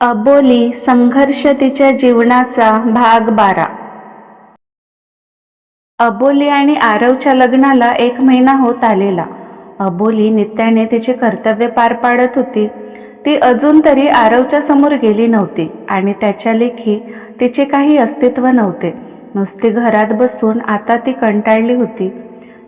अबोली संघर्ष तिच्या जीवनाचा भाग बारा. अबोली आणि आरवच्या लग्नाला एक महिना होत आलेला. अबोली नित्याने तिचे कर्तव्य पार पाडत होती. ती अजून तरी आरवच्या समोर गेली नव्हती आणि त्याच्या लेखी तिचे काही अस्तित्व नव्हते. नुसती घरात बसून आता ती कंटाळली होती.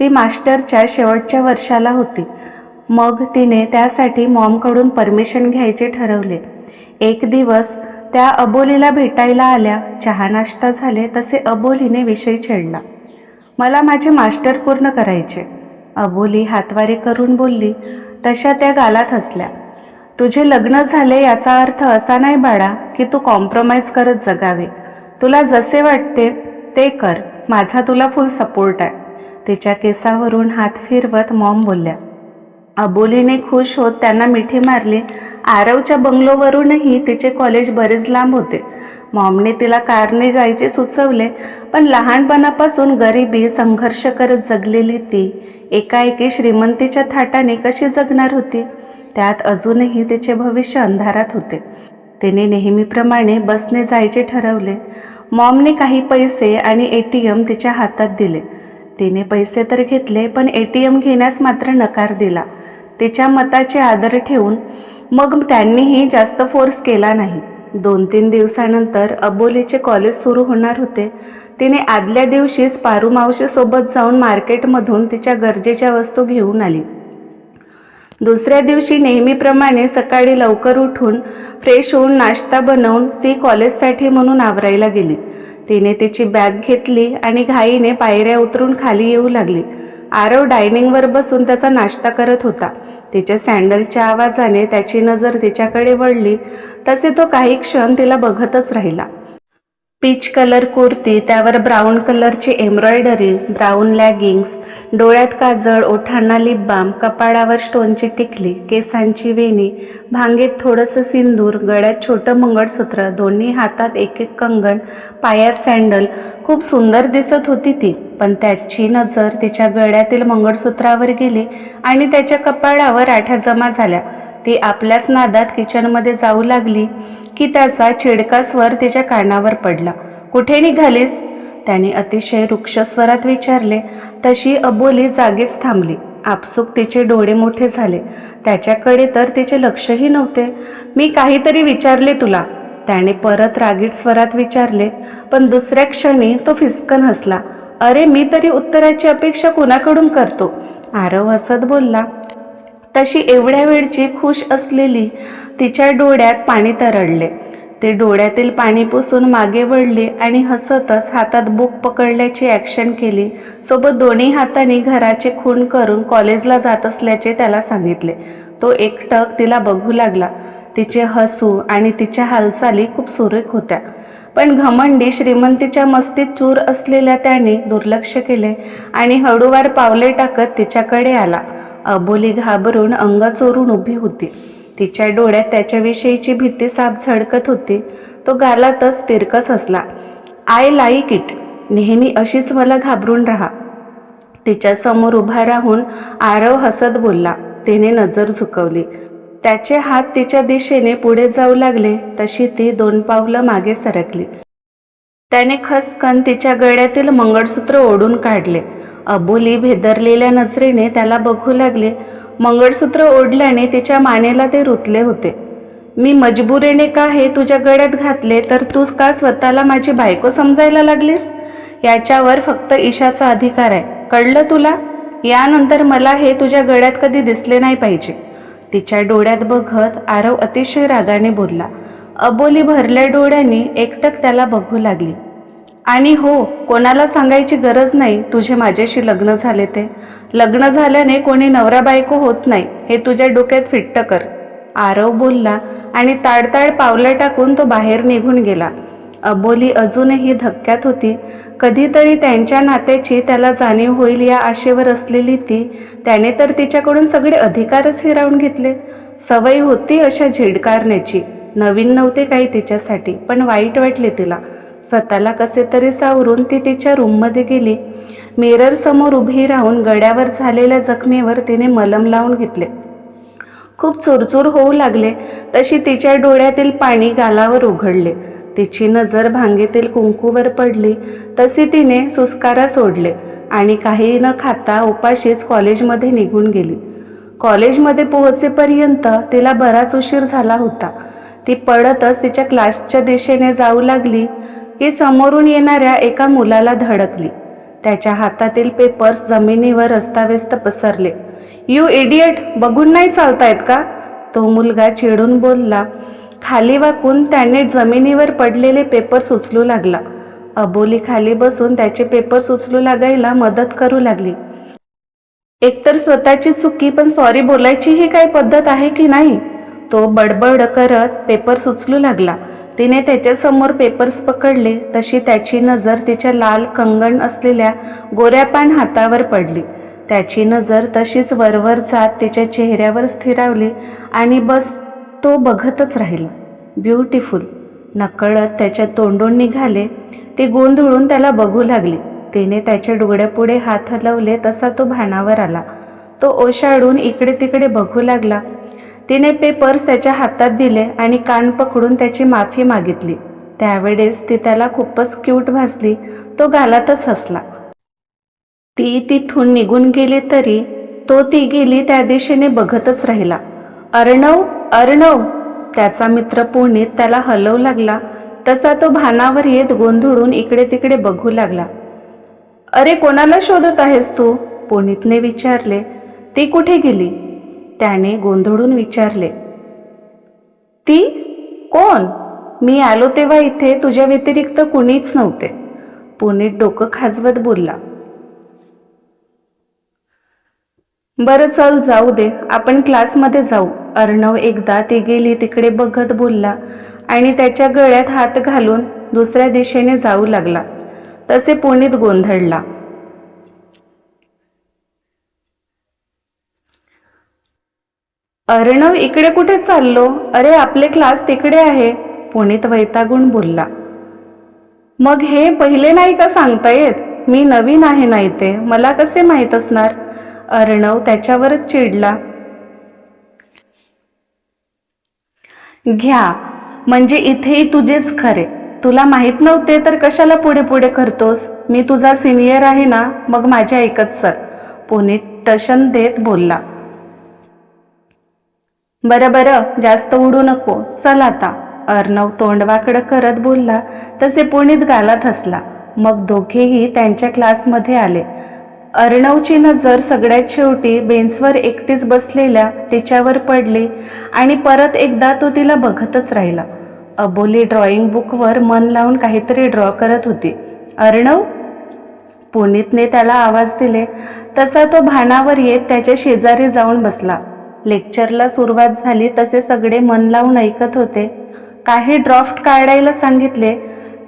ती मास्टरच्या शेवटच्या वर्षाला होती. मग तिने त्यासाठी मॉमकडून परमिशन घ्यायचे ठरवले. एक दिवस त्या अबोलीला भेटायला आल्या. चहा नाश्ता झाले तसे अबोलीने विषय छेडला. मला माझे मास्टर पूर्ण करायचे. अबोली हातवारे करून बोलली तशा त्या गालात हसल्या. तुझे लग्न झाले याचा अर्थ असा नाही बाळा की तू कॉम्प्रोमाइज करत जगावे. तुला जसे वाटते ते कर. माझा तुला फुल सपोर्ट आहे. तिच्या केसावरून हात फिरवत मॉम बोलल्या अबोलीने खुश होत त्यांना मिठी मारली. आरवच्या बंगलोवरूनही तिचे कॉलेज बरेच लांब होते. मॉमने तिला कारने जायचे सुचवले पण लहानपणापासून गरिबी संघर्ष करत जगलेली ती एकाएकी श्रीमंतीच्या थाटाने कशी जगणार होती? त्यात अजूनही तिचे भविष्य अंधारात होते. तिने नेहमीप्रमाणे बसने जायचे ठरवले. मॉमने काही पैसे आणि ए टी एम तिच्या हातात दिले. तिने पैसे तर घेतले पण ए टी एम घेण्यास मात्र नकार दिला. तिच्या मताचे आदर ठेवून मग त्यांनीही जास्त फोर्स केला नाही. दोन तीन दिवसानंतर अबोलीचे कॉलेज सुरू होणार होते. तिने आदल्या दिवशीच पारू मावशीसोबत जाऊन मार्केटमधून तिच्या गरजेच्या वस्तू घेऊन आली. दुसऱ्या दिवशी नेहमीप्रमाणे सकाळी लवकर उठून फ्रेश होऊन नाश्ता बनवून ती कॉलेजसाठी म्हणून आवरायला गेली. तिने तिची बॅग घेतली आणि घाईने पायऱ्या उतरून खाली येऊ लागली. आरव डायनिंगवर बसून त्याचा नाश्ता करत होता. तिच्या सँडलच्या आवाजाने त्याची नजर तिच्याकडे वळली. तसे तो काही क्षण तिला बघतच राहिला. पीच कलर कुर्ती त्यावर ब्राऊन कलरची एम्ब्रॉयडरी ब्राऊन लॅगिंग्स डोळ्यात काजळ ओठांना लिप बाम कपाळावर स्टोनची टिकली केसांची वेणी भांगेत थोडंसं सिंदूर गळ्यात छोटं मंगळसूत्र दोन्ही हातात एक एक कंगण पायात सँडल खूप सुंदर दिसत होती ती पण त्याची नजर तिच्या गळ्यातील मंगळसूत्रावर गेली आणि त्याच्या कपाळावर आठ्या जमा झाल्या. ती आपल्याच नादात किचनमध्ये जाऊ लागली. की त्याचा चिडका स्वर तिच्या कानावर पडला. कुठे निघालीस? त्याने अतिशय रुक्ष स्वरात विचारले. तशी अबोली जागीच थांबली. आपसूक तिचे डोळे मोठे झाले. त्याच्याकडे तर तिचे लक्षही नव्हते. मी काहीतरी विचारले तुला. त्याने परत रागीट स्वरात विचारले. पण दुसऱ्या क्षणी तो फिसकन हसला. अरे मी तरी उत्तराची अपेक्षा कुणाकडून करतो? आरव हसत बोलला. तशी एवढ्या वेळची खुश असलेली तिच्या डोळ्यात पाणी तरळले. ते डोळ्यातील पाणी पुसून मागे वळले आणि हसतच हातात बुक पकडल्याची ॲक्शन केली. सोबत दोन्ही हातांनी घराचे खून करून कॉलेजला जात असल्याचे त्याला सांगितले. तो एकटक तिला बघू लागला. तिचे हसू आणि तिच्या हालचाली खूप सुरेख होत्या. पण घमंडी श्रीमंतीच्या मस्तीत चूर असलेल्या त्याने दुर्लक्ष केले आणि हळूवार पावले टाकत तिच्याकडे आला. अबोली घाबरून अंग चोरून उभी होती. तिच्या डोळ्यात त्याच्याविषयीची भीती साप झडकत होती. तो गालातच तिरकस असला. I like it. नेहमी अशीच मला घाबरून राहा. तिच्या समोर उभा राहून आरव हसत बोलला. तिने नजर झुकवली. त्याचे हात तिच्या दिशेने पुढे जाऊ लागले. तशी ती दोन पावलं मागे सरकली. त्याने खसकन तिच्या गळ्यातील मंगळसूत्र ओढून काढले. अबोली भेदरलेल्या नजरेने त्याला बघू लागले. मंगळसूत्र ओढल्याने तिच्या मानेला ते रुतले होते. मी मजबुरीने का हे तुझ्या गळ्यात घातले तर तूच का स्वतःला माझी बायको समजायला लागलीस? याच्यावर फक्त ईशाचा अधिकार आहे. कळलं तुला? यानंतर मला हे तुझ्या गळ्यात कधी दिसले नाही पाहिजे. तिच्या डोळ्यात बघत आरव अतिशय रागाने बोलला. अबोली भरल्या डोळ्यांनी एकटक त्याला बघू लागली. आणि हो कोणाला सांगायची गरज नाही तुझे माझ्याशी लग्न झाले ते. लग्न झाल्याने कोणी नवरा बायको होत नाही हे तुझ्या डोक्यात फिट्ट कर. आरव बोलला आणि ताडताड पावलं टाकून तो बाहेर निघून गेला. अबोली अजूनही धक्क्यात होती. कधीतरी त्यांच्या नात्याची त्याला जाणीव होईल या आशेवर असलेली ती त्याने तर तिच्याकडून सगळे अधिकारच हिरावून घेतले. सवय होती अशा झिडकारण्याची. नवीन नव्हते काही तिच्यासाठी पण वाईट वाटले तिला. स्वतःला कसे तरी सावरून ती तिच्या रूममध्ये गेली. मिरर समोर उभी राहून गड्यावर झालेल्या जखमेवर तिने मलम लावून घेतले. खूप चुरचूर होऊ लागले तशी तिच्या डोळ्यातील पाणी गालावर उघडले. तिची नजर भांगेतील कुंकूवर पडली तशी तिने सुस्कारा सोडले आणि काही न खाता उपाशीच कॉलेजमध्ये निघून गेली. कॉलेजमध्ये पोहोचेपर्यंत तिला बराच उशीर झाला होता. ती पडतच तिच्या क्लासच्या दिशेने जाऊ लागली. ही समोरून येणाऱ्या एका मुलाला धडकली. त्याच्या हातातील पेपर्स जमिनीवर अस्ताव्यस्त पसरले. यू इडियट बघून नाही चालतायत का? तो मुलगा चिडून बोलला. खाली वाकून त्याने जमिनीवर पडलेले पेपर्स उचलू लागला. अबोली खाली बसून त्याचे पेपर्स उचलू लागायला मदत करू लागली. एकतर स्वतःची चुकी पण सॉरी बोलायची ही काही पद्धत आहे की नाही? तो बडबड करत पेपर्स उचलू लागला. तिने त्याच्यासमोर पेपर्स पकडले. तशी त्याची नजर तिच्या लाल कंगण असलेल्या गोऱ्यापान हातावर पडली. त्याची नजर तशीच वरवर जात तिच्या चेहऱ्यावर स्थिरावली आणि बस तो बघतच राहिला. ब्युटिफुल नकळत त्याच्या तोंडून निघाले. ती गोंधळून त्याला बघू लागली. तिने त्याच्या डोळ्यापुढे हात हलवले तसा तो भानावर आला. तो ओशाडून इकडे तिकडे बघू लागला. तिने पेपर्स त्याच्या हातात दिले आणि कान पकडून त्याची माफी मागितली. त्यावेळेस ती त्याला खूपच क्यूट भासली. तो गालातच हसला. ती तिथून निघून गेली तरी तो ती गेली त्या दिशेने बघतच राहिला. अर्णव अर्णव त्याचा मित्र पुणित त्याला हलवू लागला. तसा तो भानावर येत गोंधळून इकडे तिकडे बघू लागला. अरे कोणाला शोधत आहेस तू? पुनीतने विचारले. ती कुठे गेली? त्याने गोंधळून विचारले ती? कोण? मी आलो तेव्हा इथे तुझ्या व्यतिरिक्त कुणीच नव्हते. पुनीत डोकं खाजवत बोलला बरं चल जाऊ दे आपण क्लासमध्ये जाऊ. अर्णव एकदा ती गेली तिकडे बघत बोलला आणि त्याच्या गळ्यात हात घालून दुसऱ्या दिशेने जाऊ लागला. तसे पुनीत गोंधळला. अर्णव इकडे कुठे चाललो? अरे आपले क्लास तिकडे आहे. पुनीत वैतागून बोलला. मग हे पहिले नाही का सांगता येत? मी नवीन आहे ना इथे? मला कसे माहीत असणार? अर्णव त्याच्यावरच चिडला. घ्या म्हणजे इथेही तुझेच खरे. तुला माहीत नव्हते तर कशाला पुढे पुढे करतोस? मी तुझा सिनियर आहे ना? मग माझ्या ऐकत सर. पुनीत टशन देत बोलला. बरं बरं जास्त उडू नको. चल आता. अर्णव तोंडवाकडं करत बोलला. तसे पुणीत गालात हसला. मग दोघेही त्यांच्या क्लासमध्ये आले. अर्णवची नजर सगळ्यात शेवटी बेंचवर एकटीच बसलेल्या तिच्यावर पडली आणि परत एकदा तो तिला बघतच राहिला. अबोली ड्रॉइंग बुकवर मन लावून काहीतरी ड्रॉ करत होती. अर्णव? पुनीतने त्याला आवाज दिले. तसा तो भानावर येत त्याच्या शेजारी जाऊन बसला. लेक्चरला सुरुवात झाली तसे सगळे मन लावून ऐकत होते. काही ड्राफ्ट काढायला सांगितले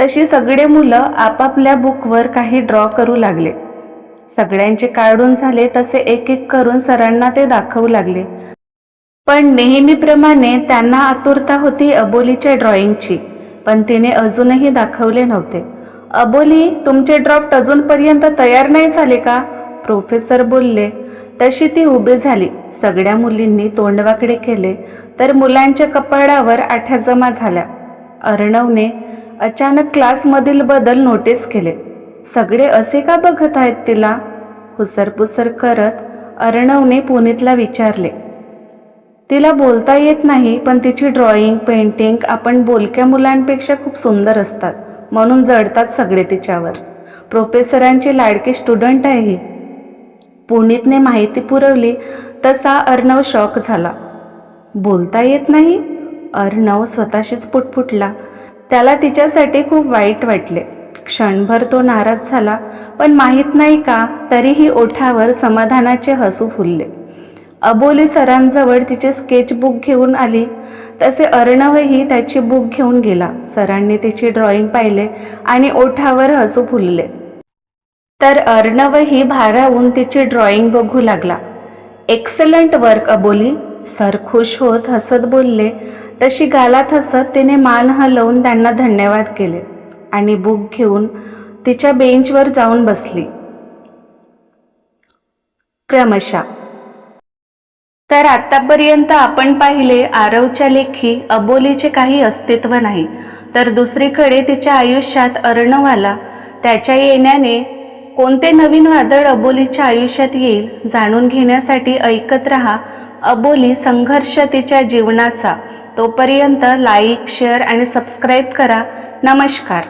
तशी सगळे मुलं आपापल्या बुकवर काही ड्रॉ करू लागले. सगळ्यांचे काढून झाले तसे एक एक करून सरांना ते दाखवू लागले. पण नेहमीप्रमाणे त्यांना आतुरता होती अबोलीच्या ड्रॉइंगची पण तिने अजूनही दाखवले नव्हते. अबोली तुमचे ड्रॉफ्ट अजूनपर्यंत तयार नाही झाले का? प्रोफेसर बोलले तशी ती उभी झाली. सगळ्या मुलींनी तोंडवाकडे केले तर मुलांच्या कपाळावर आठ्या जमा झाल्या. अर्णवने अचानक क्लासमधील बदल नोटीस केले. सगळे असे का बघत आहेत तिला? हुसरपुसर करत अर्णवने पुनीतला विचारले. तिला बोलता येत नाही पण तिची ड्रॉइंग पेंटिंग आपण बोलक्या मुलांपेक्षा खूप सुंदर असतात म्हणून जडतात सगळे तिच्यावर. प्रोफेसरांची लाडकी स्टुडंट आहे ही पुनीतने माहिती पुरवली तसा अर्णव शॉक झाला. बोलता येत नाही? अर्णव स्वतःशीच पुटपुटला. त्याला तिच्यासाठी खूप वाईट वाटले. क्षणभर तो नाराज झाला पण माहीत नाही का तरीही ओठावर समाधानाचे हसू फुलले. अबोली सरांजवळ तिचे स्केचबुक घेऊन आली. तसे अर्णवही त्याची बुक घेऊन गेला. सरांनी तिची ड्रॉइंग पाहिले आणि ओठावर हसू फुलले. तर अर्णवही भारावून तिची ड्रॉइंग बघू लागला. एक्सलंट वर्क अबोली. सर खुश होत हसत बोलले. तशी गालात हसत तिने मान हलवून त्यांना धन्यवाद केले आणि बुक घेऊन तिच्या बेंचवर जाऊन बसली. क्रमशः. तर आतापर्यंत आपण पाहिले आरवच्या लेखी अबोलीचे काही अस्तित्व नाही तर दुसरीकडे तिच्या आयुष्यात अर्णव आला. त्याच्या येण्याने कोणते नवीन वादळ अबोलीच्या आयुष्यात येईल जाणून घेण्यासाठी ऐकत रहा अबोली संघर्ष तिच्या जीवनाचा. तोपर्यंत लाईक शेअर आणि सबस्क्राईब करा. नमस्कार.